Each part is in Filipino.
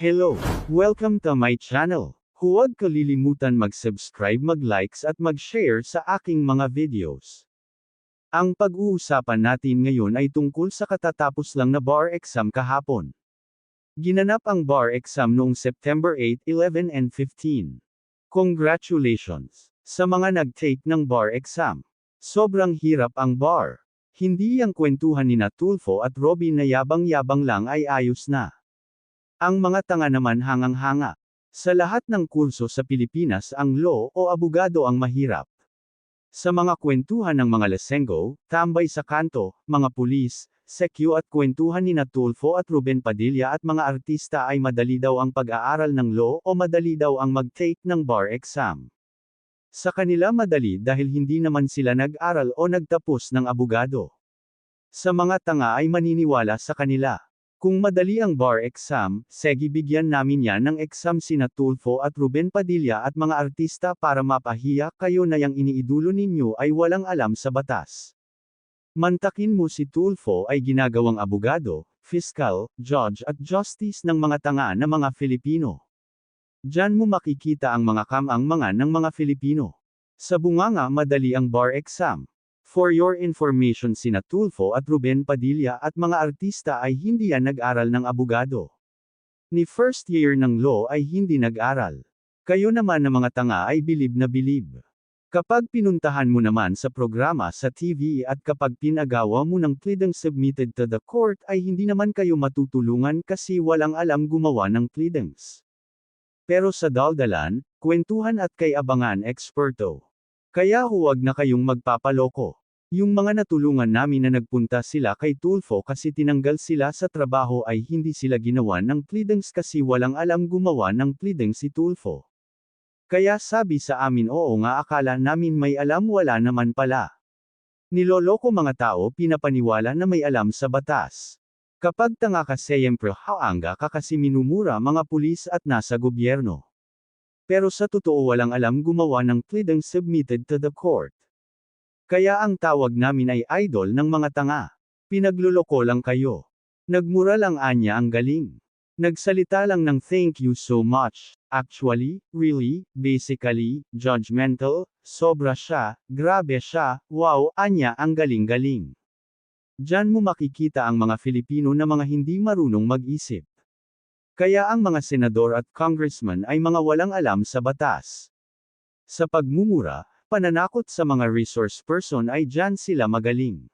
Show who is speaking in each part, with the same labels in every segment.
Speaker 1: Hello! Welcome to my channel. Huwag kalilimutan mag-subscribe, mag-likes at mag-share sa aking mga videos. Ang pag-uusapan natin ngayon ay tungkol sa katatapos lang na bar exam kahapon. Ginanap ang bar exam noong September 8, 11 and 15. Congratulations! Sa mga nag-take ng bar exam. Sobrang hirap ang bar. Hindi ang kwentuhan ni Natulfo at Robin na yabang-yabang lang ay ayos na. Ang mga tanga naman hangang-hanga. Sa lahat ng kurso sa Pilipinas ang law o abogado ang mahirap. Sa mga kwentuhan ng mga Lesengo, tambay sa kanto, mga pulis, sekyo at kwentuhan ni Natulfo at Ruben Padilla at mga artista ay madali daw ang pag-aaral ng law o madali daw ang mag-take ng bar exam. Sa kanila madali dahil hindi naman sila nag-aral o nagtapos ng abogado. Sa mga tanga ay maniniwala sa kanila. Kung madali ang bar exam, sige bigyan namin yan ng exam sina Tulfo at Ruben Padilla at mga artista para mapahiya kayo na yang iniidulo ninyo ay walang alam sa batas. Mantakin mo si Tulfo ay ginagawang abogado, fiscal, judge at justice ng mga tanga na mga Filipino. Diyan mo makikita ang mga kamang mga ng mga Filipino. Sa bunganga madali ang bar exam. For your information sina Tulfo at Ruben Padilla at mga artista ay hindi yan nag-aral ng abogado. Ni first year ng law ay hindi nag-aral. Kayo naman na mga tanga ay bilib na bilib. Kapag pinuntahan mo naman sa programa sa TV at kapag pinagawa mo ng pleading submitted to the court ay hindi naman kayo matutulungan kasi walang alam gumawa ng pleadings. Pero sa daldalan, kwentuhan at kay abangan eksperto. Kaya huwag na kayong magpapaloko. Yung mga natulungan namin na nagpunta sila kay Tulfo kasi tinanggal sila sa trabaho ay hindi sila ginawa ng pleadings kasi walang alam gumawa ng pleadings si Tulfo. Kaya sabi sa amin oo nga akala namin may alam wala naman pala. Niloloko mga tao pinapaniwala na may alam sa batas. Kapag tanga ka siyempre haanga ka kasi minumura mga pulis at nasa gobyerno. Pero sa totoo walang alam gumawa ng pleadings submitted to the court. Kaya ang tawag namin ay idol ng mga tanga. Pinagluloko lang kayo. Nagmura lang anya ang galing. Nagsalita lang ng thank you so much. Actually, really, basically, judgmental, sobra siya, grabe siya, wow, anya ang galing-galing. Diyan mo makikita ang mga Filipino na mga hindi marunong mag-isip. Kaya ang mga senador at congressman ay mga walang alam sa batas. Sa pagmumura, pananakot sa mga resource person ay dyan sila magaling.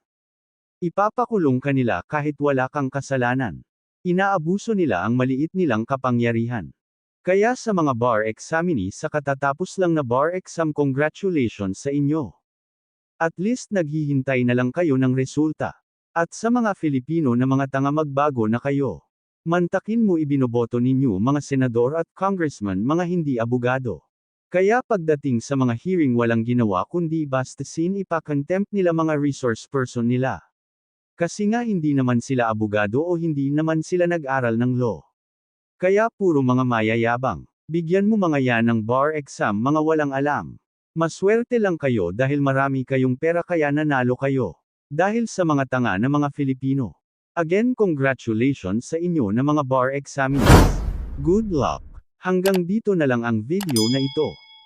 Speaker 1: Ipapakulong kanila kahit wala kang kasalanan. Inaabuso nila ang maliit nilang kapangyarihan. Kaya sa mga bar examinee sa katatapos lang na bar exam congratulations sa inyo. At least naghihintay na lang kayo ng resulta. At sa mga Filipino na mga tanga magbago na kayo. Mantakin mo ibinoboto ninyo mga senador at congressman mga hindi abogado. Kaya pagdating sa mga hearing walang ginawa kundi bastasin ipakontempt nila mga resource person nila. Kasi nga hindi naman sila abogado o hindi naman sila nag-aral ng law. Kaya puro mga mayayabang. Bigyan mo mga yan ng bar exam mga walang alam. Maswerte lang kayo dahil marami kayong pera kaya nanalo kayo. Dahil sa mga tanga na mga Filipino. Again congratulations sa inyo na mga bar examiners. Good luck! Hanggang dito na lang ang video na ito.